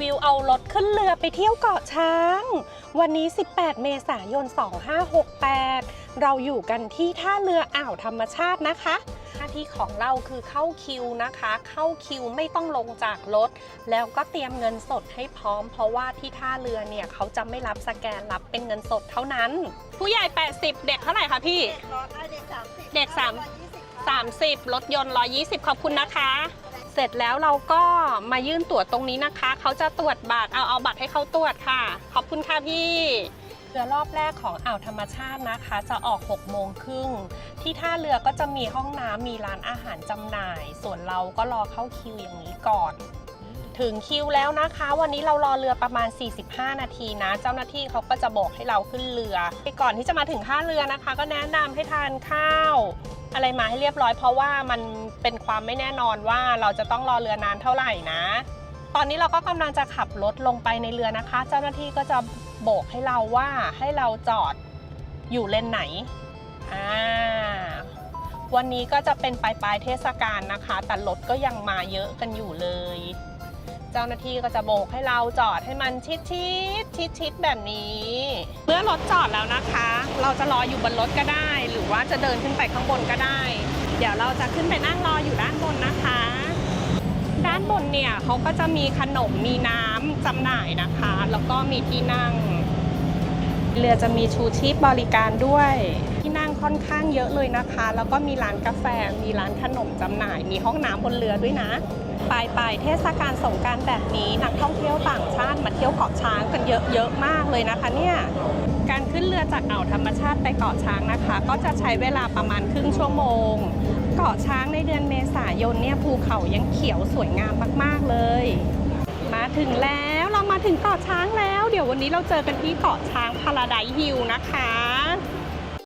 วิวเอารถขึ้นเรือไปเที่ยวเกาะช้าง วันนี้ 18 เมษายน 2568 เราอยู่กันที่ท่าเรืออ่าวธรรมชาตินะคะหน้าที่ของเราคือเข้าคิวนะคะ เข้าคิวไม่ต้องลงจากรถ แล้วก็เตรียมเงินสดให้พร้อม เพราะว่าที่ท่าเรือเนี่ยเขาจะไม่รับสแกนรับเป็นเงินสดเท่านั้น ผู้ใหญ่ 80 เด็กเท่าไหร่คะพี่ เด็กสามสิบเด็กสามสิบค่ะ30รถยนต์120 ขอบคุณนะคะ เสร็จแล้วเราก็มายื่นตรวจตรงนี้นะคะ เขาจะตรวจบัตรเอาเอาบัตรให้เขาตรวจค่ะ ขอบคุณค่ะพี่เรือรอบแรกของอ่าวธรรมชาตินะคะ จะออก 6 โมงครึ่ง ที่ท่าเรือก็จะมีห้องน้ำมีร้านอาหารจำหน่าย ส่วนเราก็รอเข้าคิวอย่างนี้ก่อน ถึงคิวแล้วนะคะ วันนี้เรารอเรือประมาณ 45 นาทีนะ เจ้าหน้าที่เขาก็จะบอกให้เราขึ้นเรือก่อนที่จะมาถึงท่าเรือนะคะ ก็แนะนำให้ทานข้าว อะไรมาให้เรียบร้อย เพราะว่ามันเป็นความไม่แน่นอนว่าเราจะต้องรอเรือนานเท่าไหร่นะ ตอนนี้เราก็กำลังจะขับรถลงไปในเรือนะคะ เจ้าหน้าที่ก็จะโบกให้เราว่าให้เราจอดอยู่เลนไหนอ่าวันนี้ก็จะเป็นปลายปลายๆเทศกาลนะคะ แต่รถก็ยังมาเยอะกันอยู่เลย เจ้าหน้าที่ก็จะโบกให้เราจอดให้มันชิดชิดชิดชิดแบบนี้ เมื่อรถจอดแล้วนะคะ เราจะรออยู่บนรถก็ได้ หรือว่าจะเดินขึ้นไปข้างบนก็ได้ เดี๋ยวเราจะขึ้นไปนั่งรออยู่ด้านบนนะคะ ด้านบนเนี่ยเขาก็จะมีขนมมีน้ำจำหน่ายนะคะ แล้วก็มีที่นั่ง เรือจะมีชูชีพบริการด้วย ค่อนข้างเยอะเลยนะคะ แล้วก็มีร้านกาแฟ มีร้านขนมจำหน่าย มีห้องน้ำบนเรือด้วยนะปลายปลายเทศกาลสงการแบบนี้นักท่องเที่ยวต่างชาติมาเที่ยวเกาะช้างกันเยอะเยอะมากเลยนะคะเนี่ยการขึ้นเรือจากอ่าวธรรมชาติไปเกาะช้างนะคะ ก็จะใช้เวลาประมาณครึ่งชั่วโมง เกาะช้างในเดือนเมษายนเนี่ยภูเขายังเขียวสวยงามมากๆเลย มาถึงแล้วเรามาถึงเกาะช้างแล้ว เดี๋ยววันนี้เราเจอกันที่เกาะช้างพาราไดฮิลนะคะ